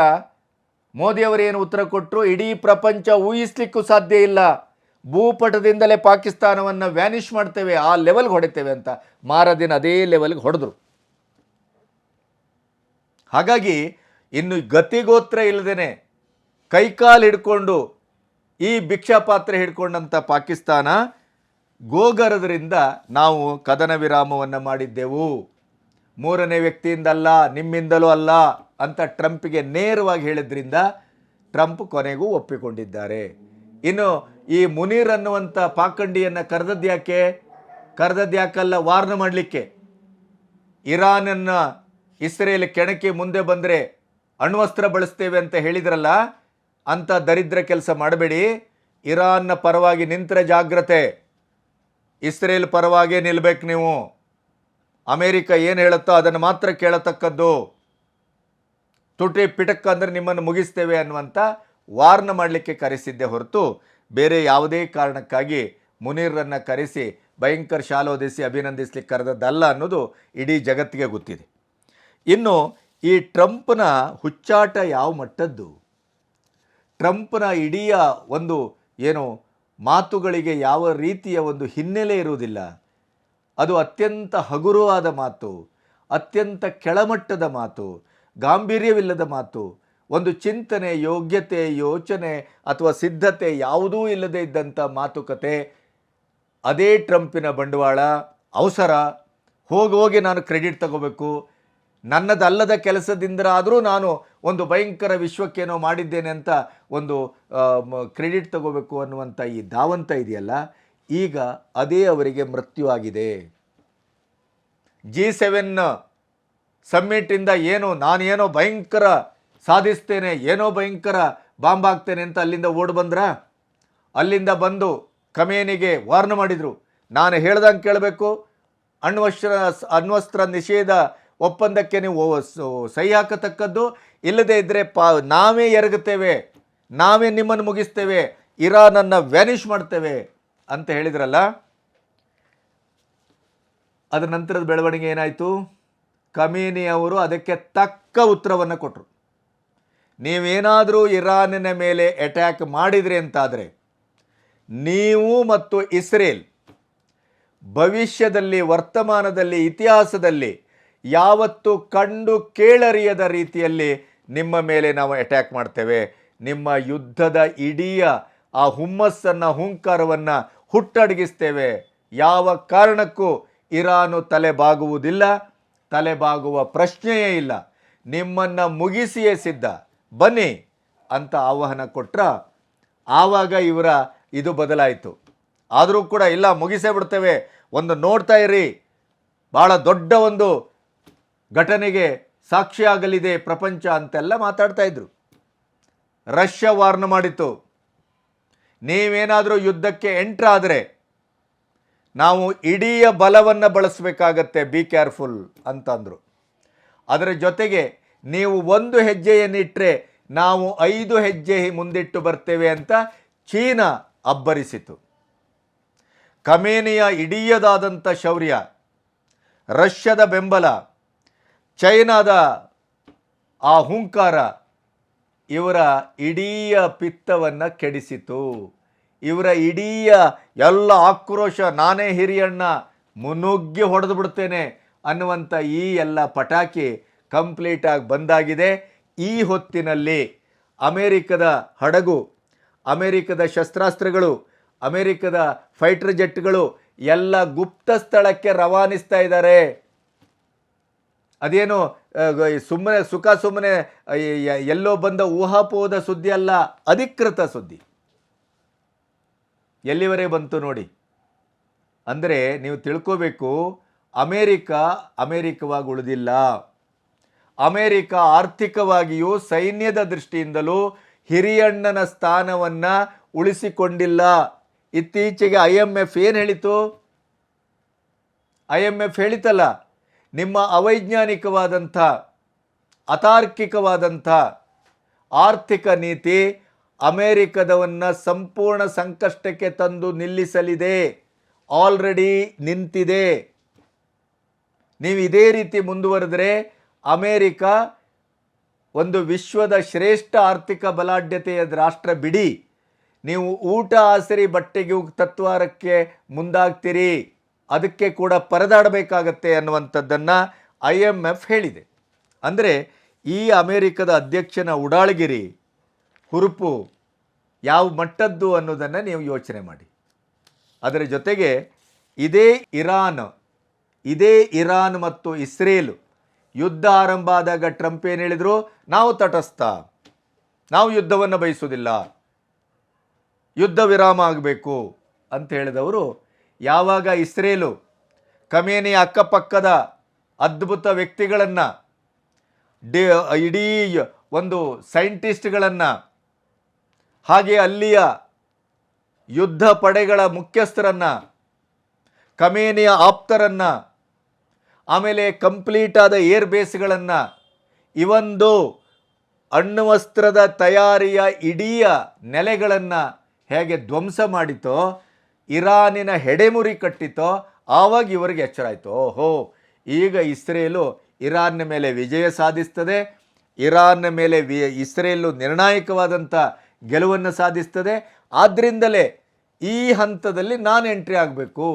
ಏನು ಉತ್ತರ ಕೊಟ್ಟರು ಇಡೀ ಪ್ರಪಂಚ ಊಹಿಸ್ಲಿಕ್ಕೂ ಸಾಧ್ಯ ಇಲ್ಲ. ಭೂಪಟದಿಂದಲೇ ಪಾಕಿಸ್ತಾನವನ್ನು ವ್ಯಾನಿಷ್ ಮಾಡ್ತೇವೆ, ಆ ಲೆವೆಲ್ಗೆ ಹೊಡಿತೇವೆ ಅಂತ ಮಾರದಿನ ಅದೇ ಲೆವೆಲ್ಗೆ ಹೊಡೆದ್ರು. ಹಾಗಾಗಿ ಇನ್ನು ಗತಿಗೋತ್ರ ಇಲ್ಲದೇನೆ ಕೈಕಾಲು ಹಿಡ್ಕೊಂಡು ಈ ಭಿಕ್ಷಾಪಾತ್ರೆ ಹಿಡ್ಕೊಂಡಂಥ ಪಾಕಿಸ್ತಾನ ಗೋಗರದ್ರಿಂದ ನಾವು ಕದನ ವಿರಾಮವನ್ನು ಮಾಡಿದ್ದೆವು. ಮೂರನೇ ವ್ಯಕ್ತಿಯಿಂದಲ್ಲ, ನಿಮ್ಮಿಂದಲೂ ಅಲ್ಲ ಅಂತ ಟ್ರಂಪ್ಗೆ ನೇರವಾಗಿ ಹೇಳಿದ್ರಿಂದ ಟ್ರಂಪ್ ಕೊನೆಗೂ ಒಪ್ಪಿಕೊಂಡಿದ್ದಾರೆ. ಇನ್ನು ಈ ಮುನೀರ್ ಅನ್ನುವಂಥ ಪಾಖಂಡಿಯನ್ನು ಕರೆದದ್ದು ಯಾಕೆ? ಕರೆದದ್ದು ಯಾಕಲ್ಲ? ವಾರ್ನ್ ಮಾಡಲಿಕ್ಕೆ. ಇರಾನನ್ನು ಇಸ್ರೇಲ್ ಕೆಣಕಿ ಮುಂದೆ ಬಂದರೆ ಅಣ್ವಸ್ತ್ರ ಬಳಸ್ತೇವೆ ಅಂತ ಹೇಳಿದ್ರಲ್ಲ ಅಂಥ ದರಿದ್ರ ಕೆಲಸ ಮಾಡಬೇಡಿ. ಇರಾನ್ನ ಪರವಾಗಿ ನಿಂತರೆ ಜಾಗ್ರತೆ. ಇಸ್ರೇಲ್ ಪರವಾಗಿ ನಿಲ್ಬೇಕು ನೀವು. ಅಮೇರಿಕ ಏನು ಹೇಳುತ್ತೋ ಅದನ್ನು ಮಾತ್ರ ಕೇಳತಕ್ಕದ್ದು. ತುಟಿ ಪಿಟಕ್ ಅಂದರೆ ನಿಮ್ಮನ್ನು ಮುಗಿಸ್ತೇವೆ ಅನ್ನುವಂಥ ವಾರ್ನ ಮಾಡಲಿಕ್ಕೆ ಕರೆಸಿದ್ದೆ ಹೊರತು ಬೇರೆ ಯಾವುದೇ ಕಾರಣಕ್ಕಾಗಿ ಮುನೀರನ್ನು ಕರೆಸಿ ಭಯಂಕರ ಶಾಲೋದಿಸಿ ಅಭಿನಂದಿಸ್ಲಿಕ್ಕೆ ಕರೆದದ್ದಲ್ಲ ಅನ್ನೋದು ಇಡೀ ಜಗತ್ತಿಗೆ ಗೊತ್ತಿದೆ. ಇನ್ನು ಈ ಟ್ರಂಪ್ನ ಹುಚ್ಚಾಟ ಯಾವ ಮಟ್ಟದ್ದು? ಟ್ರಂಪ್ನ ಇಡೀ ಒಂದು ಏನು ಮಾತುಗಳಿಗೆ ಯಾವ ರೀತಿಯ ಒಂದು ಹಿನ್ನೆಲೆ ಇರುವುದಿಲ್ಲ. ಅದು ಅತ್ಯಂತ ಹಗುರವಾದ ಮಾತು, ಅತ್ಯಂತ ಕೆಳಮಟ್ಟದ ಮಾತು, ಗಾಂಭೀರ್ಯವಿಲ್ಲದ ಮಾತು, ಒಂದು ಚಿಂತನೆ, ಯೋಗ್ಯತೆ, ಯೋಚನೆ ಅಥವಾ ಸಿದ್ಧತೆ ಯಾವುದೂ ಇಲ್ಲದೆ ಇದ್ದಂಥ ಮಾತುಕತೆ. ಅದೇ ಟ್ರಂಪಿನ ಬಂಡವಾಳ, ಅವಸರ, ಹೋಗಿ ಹೋಗಿ ನಾನು ಕ್ರೆಡಿಟ್ ತಗೋಬೇಕು ನನ್ನದಲ್ಲದ ಕೆಲಸದಿಂದರಾದರೂ ನಾನು ಒಂದು ಭಯಂಕರ ವಿಶ್ವಕ್ಕೇನೋ ಮಾಡಿದ್ದೇನೆ ಅಂತ ಒಂದು ಕ್ರೆಡಿಟ್ ತಗೋಬೇಕು ಅನ್ನುವಂಥ ಈ ಧಾವಂತ ಇದೆಯಲ್ಲ, ಈಗ ಅದೇ ಅವರಿಗೆ ಮೃತ್ಯು ಆಗಿದೆ ಜಿ ಸೆವೆನ್ ಸಮ್ಮಿಟಿಂದ ಏನು, ನಾನೇನೋ ಭಯಂಕರ ಸಾಧಿಸ್ತೇನೆ, ಏನೋ ಭಯಂಕರ ಬಾಂಬ್ ಹಾಕ್ತೇನೆ ಅಂತ ಅಲ್ಲಿಂದ ಓಡ್ ಬಂದ್ರ? ಅಲ್ಲಿಂದ ಬಂದು ಕಮೇನಿಗೆ ವಾರ್ನ್ ಮಾಡಿದರು. ನಾನು ಹೇಳ್ದಂಗೆ ಕೇಳಬೇಕು, ಅಣ್ವಸ್ತ್ರ ಅಣ್ವಸ್ತ್ರ ನಿಷೇಧ ಒಪ್ಪಂದಕ್ಕೆ ನೀವು ಸಹಿ ಹಾಕತಕ್ಕದ್ದು. ಇಲ್ಲದೇ ಇದ್ದರೆ ಪಾ ನಾವೇ ಎರಗುತ್ತೇವೆ. ನಾವೇ ನಿಮ್ಮನ್ನು ಮುಗಿಸ್ತೇವೆ. ಇರಾನನ್ನು ವ್ಯಾನಿಷ್ ಮಾಡ್ತೇವೆ ಅಂತ ಹೇಳಿದ್ರಲ್ಲ? ಅದರ ನಂತರದ ಬೆಳವಣಿಗೆ ಏನಾಯಿತು? ಕಮೀನಿ ಅವರು ಅದಕ್ಕೆ ತಕ್ಕ ಉತ್ತರವನ್ನು ಕೊಟ್ಟರು ನೀವೇನಾದರೂ ಇರಾನಿನ ಮೇಲೆ ಅಟ್ಯಾಕ್ ಮಾಡಿದ್ರಿ ಅಂತಾದರೆ, ನೀವು ಮತ್ತು ಇಸ್ರೇಲ್ ಭವಿಷ್ಯದಲ್ಲಿ, ವರ್ತಮಾನದಲ್ಲಿ, ಇತಿಹಾಸದಲ್ಲಿ ಯಾವತ್ತು ಕಂಡು ಕೇಳರಿಯದ ರೀತಿಯಲ್ಲಿ ನಿಮ್ಮ ಮೇಲೆ ನಾವು ಅಟ್ಯಾಕ್ ಮಾಡ್ತೇವೆ. ನಿಮ್ಮ ಯುದ್ಧದ ಇಡೀ ಆ ಹುಮ್ಮಸ್ಸನ್ನು, ಹುಂಕಾರವನ್ನು ಹುಟ್ಟಡಗಿಸ್ತೇವೆ. ಯಾವ ಕಾರಣಕ್ಕೂ ಇರಾನು ತಲೆ ಬಾಗುವುದಿಲ್ಲ ತಲೆ ಬಾಗುವ ಪ್ರಶ್ನೆಯೇ ಇಲ್ಲ. ನಿಮ್ಮನ್ನು ಮುಗಿಸಿಯೇ ಸಿದ್ಧ. ಬನ್ನಿ ಅಂತ ಆಹ್ವಾನ ಕೊಟ್ರ ಆವಾಗ ಇವರ ಇದು ಬದಲಾಯಿತು. ಆದರೂ ಕೂಡ ಇಲ್ಲ, ಮುಗಿಸೇ ಬಿಡ್ತೇವೆ. ಒಂದು ನೋಡ್ತಾ ಇರಿ. ಭಾಳ ದೊಡ್ಡ ಒಂದು ಘಟನೆಗೆ ಸಾಕ್ಷಿಯಾಗಲಿದೆ ಪ್ರಪಂಚ ಅಂತೆಲ್ಲ ಮಾತಾಡ್ತಾ ಇದ್ರು. ರಷ್ಯಾ ವಾರ್ನ್ ಮಾಡಿತ್ತು. ನೀವೇನಾದರೂ ಯುದ್ಧಕ್ಕೆ ಎಂಟ್ರಾದರೆ ನಾವು ಇಡೀ ಬಲವನ್ನು ಬಳಸಬೇಕಾಗತ್ತೆ ಬಿ ಕೇರ್ಫುಲ್ ಅಂತಂದರು. ಅದರ ಜೊತೆಗೆ ನೀವು ಒಂದು ಹೆಜ್ಜೆಯನ್ನಿಟ್ಟರೆ ನಾವು ಐದು ಹೆಜ್ಜೆ ಮುಂದಿಟ್ಟು ಬರ್ತೇವೆ ಅಂತ ಚೀನಾ ಅಬ್ಬರಿಸಿತು ಕಮೇನಿಯ ಇಡೀಯದಾದಂಥ ಶೌರ್ಯ, ರಷ್ಯಾದ ಬೆಂಬಲ ಚೈನಾದ ಆ ಹುಂಕಾರ ಇವರ ಇಡೀ ಪಿತ್ತವನ್ನು ಕೆಡಿಸಿತು. ಇವರ ಇಡೀ ಎಲ್ಲ ಆಕ್ರೋಶ, ನಾನೇ ಹಿರಿಯಣ್ಣ ಮುನುಗ್ಗಿ ಹೊಡೆದು ಬಿಡ್ತೇನೆ ಅನ್ನುವಂಥ ಈ ಎಲ್ಲ ಪಟಾಕಿ ಕಂಪ್ಲೀಟಾಗಿ ಬಂದಾಗಿದೆ. ಈ ಹೊತ್ತಿನಲ್ಲಿ ಅಮೇರಿಕದ ಹಡಗು, ಅಮೇರಿಕದ ಶಸ್ತ್ರಾಸ್ತ್ರಗಳು, ಅಮೇರಿಕದ ಫೈಟರ್ ಜೆಟ್ಗಳು ಎಲ್ಲ ಗುಪ್ತ ಸ್ಥಳಕ್ಕೆ ರವಾನಿಸ್ತಾ ಇದ್ದಾರೆ. ಅದೇನು ಸುಮ್ಮನೆ, ಸುಖ ಸುಮ್ಮನೆ ಎಲ್ಲೋ ಬಂದ ಊಹಾಪೋಹದ ಸುದ್ದಿ ಅಲ್ಲ, ಅಧಿಕೃತ ಸುದ್ದಿ. ಎಲ್ಲಿವರೆಗೆ ಬಂತು ನೋಡಿ. ಅಂದರೆ ನೀವು ತಿಳ್ಕೋಬೇಕು, ಅಮೇರಿಕ ಅಮೇರಿಕವಾಗಿ ಉಳಿದಿಲ್ಲ. ಅಮೇರಿಕ ಆರ್ಥಿಕವಾಗಿಯೂ ಸೈನ್ಯದ ದೃಷ್ಟಿಯಿಂದಲೂ ಹಿರಿಯಣ್ಣನ ಸ್ಥಾನವನ್ನು ಉಳಿಸಿಕೊಂಡಿಲ್ಲ. ಇತ್ತೀಚೆಗೆ ಐ ಎಂ ಎಫ್ ಏನು ಹೇಳಿತು? ಐ ಎಂ ಎಫ್ ಹೇಳಿತಲ್ಲ ನಿಮ್ಮ ಅವೈಜ್ಞಾನಿಕವಾದಂಥ, ಅತಾರ್ಕಿಕವಾದಂಥ ಆರ್ಥಿಕ ನೀತಿ ಅಮೇರಿಕದವನ್ನು ಸಂಪೂರ್ಣ ಸಂಕಷ್ಟಕ್ಕೆ ತಂದು ನಿಲ್ಲಿಸಲಿದೆ. ಆಲ್ರೆಡಿ ನಿಂತಿದೆ. ನೀವು ಇದೇ ರೀತಿ ಮುಂದುವರೆದರೆ ಅಮೇರಿಕ ಒಂದು ವಿಶ್ವದ ಶ್ರೇಷ್ಠ ಆರ್ಥಿಕ ಬಲಾಢ್ಯತೆಯ ರಾಷ್ಟ್ರ ಬಿಡಿ. ನೀವು ಊಟ, ಆಸರಿ, ಬಟ್ಟೆಗೆ ತತ್ವಾರಕ್ಕೆ ಮುಂದಾಗ್ತೀರಿ. ಅದಕ್ಕೆ ಕೂಡ ಪರದಾಡಬೇಕಾಗತ್ತೆ ಅನ್ನುವಂಥದ್ದನ್ನು ಐ ಎಂ ಎಫ್ ಹೇಳಿದೆ. ಅಂದರೆ ಈ ಅಮೇರಿಕದ ಅಧ್ಯಕ್ಷನ ಉಡಾಳಗಿರಿ ಹುರುಪು ಯಾವ ಮಟ್ಟದ್ದು ಅನ್ನೋದನ್ನು ನೀವು ಯೋಚನೆ ಮಾಡಿ. ಅದರ ಜೊತೆಗೆ ಇದೇ ಇರಾನ್ ಇದೇ ಇರಾನ್ ಮತ್ತು ಇಸ್ರೇಲು ಯುದ್ಧ ಆರಂಭ ಆದಾಗ ಟ್ರಂಪ್ ಏನು ಹೇಳಿದರು? ನಾವು ತಟಸ್ಥ, ನಾವು ಯುದ್ಧವನ್ನು ಬಯಸುವುದಿಲ್ಲ, ಯುದ್ಧ ವಿರಾಮ ಆಗಬೇಕು ಅಂತ ಹೇಳಿದವರು ಯಾವಾಗ ಇಸ್ರೇಲು ಕಮೇನಿಯ ಅಕ್ಕಪಕ್ಕದ ಅದ್ಭುತ ವ್ಯಕ್ತಿಗಳನ್ನು ಡಿ, ಇಡೀ ಒಂದು ಸೈಂಟಿಸ್ಟ್ಗಳನ್ನು ಹಾಗೆ ಅಲ್ಲಿಯ ಯುದ್ಧ ಪಡೆಗಳ ಮುಖ್ಯಸ್ಥರನ್ನು ಕಮೇನಿಯ ಆಪ್ತರನ್ನು, ಆಮೇಲೆ ಕಂಪ್ಲೀಟ್ ಆದ ಏರ್ ಬೇಸ್ಗಳನ್ನು, ಇವೊಂದು ಅಣ್ವಸ್ತ್ರದ ತಯಾರಿಯ ಇಡೀ ನೆಲೆಗಳನ್ನು ಹೇಗೆ ಧ್ವಂಸ ಮಾಡಿತೋ ಇರಾನಿನ ಹೆಡೆಮುರಿ ಕಟ್ಟಿತೋ ಆವಾಗ ಇವರಿಗೆ ಎಚ್ಚರ ಆಯಿತು. ಓಹೋ, ಈಗ ಇಸ್ರೇಲು ಇರಾನ್ನ ಮೇಲೆ ವಿಜಯ ಸಾಧಿಸ್ತದೆ, ಇರಾನ್ನ ಮೇಲೆ ವಿ, ಇಸ್ರೇಲು ನಿರ್ಣಾಯಕವಾದಂಥ ಗೆಲುವನ್ನು ಸಾಧಿಸ್ತದೆ. ಆದ್ದರಿಂದಲೇ ಈ ಹಂತದಲ್ಲಿ ನಾನು ಎಂಟ್ರಿ ಆಗಬೇಕು.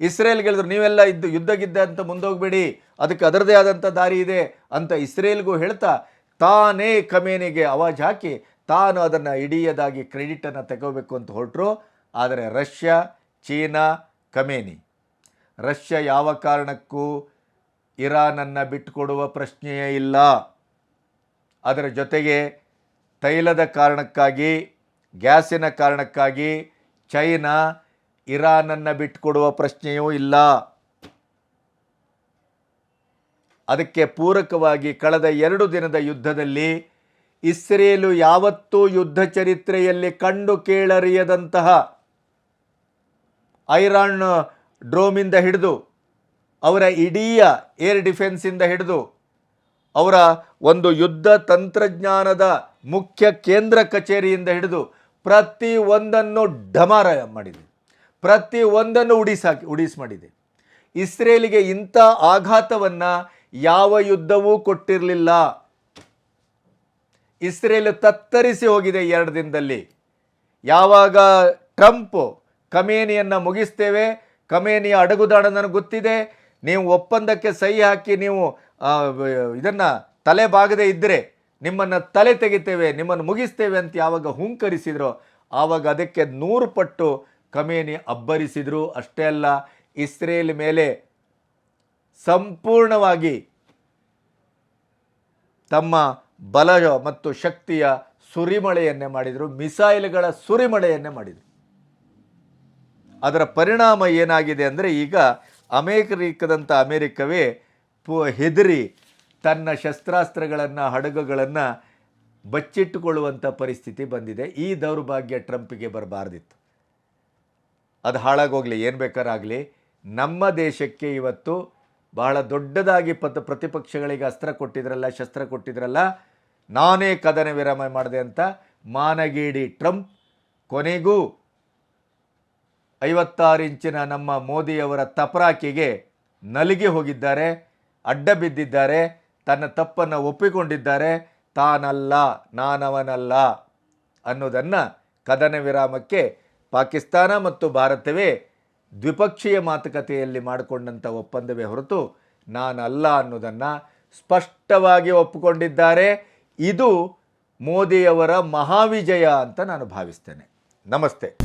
ಇಸ್ರೇಲ್ ಗೆಳಿದ್ರು ನೀವೆಲ್ಲ ಇದ್ದು ಯುದ್ಧ ಗಿದ್ದ ಅಂತ ಮುಂದೋಗಬೇಡಿ, ಅದಕ್ಕೆ ಅದರದೇ ಆದಂಥ ದಾರಿ ಇದೆ ಅಂತ ಇಸ್ರೇಲ್ಗೂ ಹೇಳ್ತಾ, ತಾನೇ ಕಮೇನಿಗೆ ಅವಾಜ್ ಹಾಕಿ, ತಾನು ಅದನ್ನು ಇಡೀಯದಾಗಿ ಕ್ರೆಡಿಟನ್ನು ತಗೋಬೇಕು ಅಂತ ಹೊರಟರು. ಆದರೆ ರಷ್ಯಾ, ಚೀನಾ, ಕಮೇನಿ. ರಷ್ಯಾ ಯಾವ ಕಾರಣಕ್ಕೂ ಇರಾನನ್ನು ಬಿಟ್ಟುಕೊಡುವ ಪ್ರಶ್ನೆಯೇ ಇಲ್ಲ. ಅದರ ಜೊತೆಗೆ ತೈಲದ ಕಾರಣಕ್ಕಾಗಿ, ಗ್ಯಾಸಿನ ಕಾರಣಕ್ಕಾಗಿ ಚೈನಾ ಇರಾನನ್ನು ಬಿಟ್ಟುಕೊಡುವ ಪ್ರಶ್ನೆಯೂ ಇಲ್ಲ. ಅದಕ್ಕೆ ಪೂರಕವಾಗಿ ಕಳೆದ ಎರಡು ದಿನದ ಯುದ್ಧದಲ್ಲಿ ಇಸ್ರೇಲು ಯಾವತ್ತೂ ಯುದ್ಧ ಚರಿತ್ರೆಯಲ್ಲಿ ಕಂಡು ಕೇಳರಿಯದಂತಹ ಐರಾನ್ ಡ್ರೋಮಿಂದ ಹಿಡಿದು, ಅವರ ಇಡೀ ಏರ್ ಡಿಫೆನ್ಸಿಂದ ಹಿಡಿದು, ಅವರ ಒಂದು ಯುದ್ಧ ತಂತ್ರಜ್ಞಾನದ ಮುಖ್ಯ ಕೇಂದ್ರ ಕಚೇರಿಯಿಂದ ಹಿಡಿದು ಪ್ರತಿ ಒಂದನ್ನು ಡಮಾರ ಮಾಡಿದೆ. ಪ್ರತಿ ಒಂದನ್ನು ಉಡಿಸಾಕಿ ಉಡಿಸ್ ಮಾಡಿದೆ. ಇಸ್ರೇಲಿಗೆ ಇಂಥ ಆಘಾತವನ್ನು ಯಾವ ಯುದ್ಧವೂ ಕೊಟ್ಟಿರಲಿಲ್ಲ. ಇಸ್ರೇಲ್ ತತ್ತರಿಸಿ ಹೋಗಿದೆ ಎರಡು ದಿನದಲ್ಲಿ. ಯಾವಾಗ ಟ್ರಂಪ್ ಕಮೇನಿಯನ್ನು ಮುಗಿಸ್ತೇವೆ. ಕಮೇನಿಯ ಅಡಗುದಾಣ ನನಗೆ ಗೊತ್ತಿದೆ. ನೀವು ಒಪ್ಪಂದಕ್ಕೆ ಸಹಿ ಹಾಕಿ ನೀವು ಇದನ್ನು ತಲೆ ಬಾಗದೇ ಇದ್ದರೆ ನಿಮ್ಮನ್ನು ತಲೆ ತೆಗಿತೇವೆ, ನಿಮ್ಮನ್ನು ಮುಗಿಸ್ತೇವೆ ಅಂತ ಯಾವಾಗ ಹುಂಕರಿಸಿದ್ರೋ ಆವಾಗ ಅದಕ್ಕೆ ನೂರು ಪಟ್ಟು ಕಮೇನಿ ಅಬ್ಬರಿಸಿದರು. ಅಷ್ಟೇ ಅಲ್ಲ, ಇಸ್ರೇಲ್ ಮೇಲೆ ಸಂಪೂರ್ಣವಾಗಿ ತಮ್ಮ ಬಲ ಮತ್ತು ಶಕ್ತಿಯ ಸುರಿಮಳೆಯನ್ನೇ ಮಾಡಿದರು. ಮಿಸೈಲ್ಗಳ ಸುರಿಮಳೆಯನ್ನೇ ಮಾಡಿದರು. ಅದರ ಪರಿಣಾಮ ಏನಾಗಿದೆ ಅಂದರೆ ಈಗ ಅಮೇರಿಕದಂಥ ಅಮೇರಿಕವೇ ಪು ಹೆದರಿ ತನ್ನ ಶಸ್ತ್ರಾಸ್ತ್ರಗಳನ್ನು, ಹಡಗುಗಳನ್ನು ಬಚ್ಚಿಟ್ಟುಕೊಳ್ಳುವಂಥ ಪರಿಸ್ಥಿತಿ ಬಂದಿದೆ. ಈ ದೌರ್ಭಾಗ್ಯ ಟ್ರಂಪ್ಗೆ ಬರಬಾರ್ದಿತ್ತು. ಅದು ಹಾಳಾಗೋಗಲಿ, ಏನು ಬೇಕಾರಾಗಲಿ. ನಮ್ಮ ದೇಶಕ್ಕೆ ಇವತ್ತು ಬಹಳ ದೊಡ್ಡದಾಗಿ ಪತ್ ಪ್ರತಿಪಕ್ಷಗಳಿಗೆ ಅಸ್ತ್ರ ಕೊಟ್ಟಿದ್ರಲ್ಲ, ಶಸ್ತ್ರ ಕೊಟ್ಟಿದ್ರಲ್ಲ, ನಾನೇ ಕದನ ವಿರಾಮ ಮಾಡಿದೆ ಅಂತ ಮಾನಗೇಡಿ ಟ್ರಂಪ್ ಕೊನೆಗೂ ಐವತ್ತಾರು ಇಂಚಿನ ನಮ್ಮ ಮೋದಿಯವರ ತಪರಾಕಿಗೆ ನಲಿಗೆ ಹೋಗಿದ್ದಾರೆ ಅಡ್ಡ ಬಿದ್ದಿದ್ದಾರೆ ತನ್ನ ತಪ್ಪನ್ನು ಒಪ್ಪಿಕೊಂಡಿದ್ದಾರೆ. ತಾನಲ್ಲ, ನಾನವನಲ್ಲ ಅನ್ನೋದನ್ನು ಕದನ ವಿರಾಮಕ್ಕೆ ಪಾಕಿಸ್ತಾನ ಮತ್ತು ಭಾರತವೇ ದ್ವಿಪಕ್ಷೀಯ ಮಾತುಕತೆಯಲ್ಲಿ ಮಾಡಿಕೊಂಡಂಥ ಒಪ್ಪಂದವೇ ಹೊರತು ನಾನಲ್ಲ ಅನ್ನೋದನ್ನು ಸ್ಪಷ್ಟವಾಗಿ ಒಪ್ಪಿಕೊಂಡಿದ್ದಾರೆ. ಇದು ಮೋದಿಯವರ ಮಹಾವಿಜಯ ಅಂತ ನಾನು ಭಾವಿಸ್ತೇನೆ. ನಮಸ್ತೆ.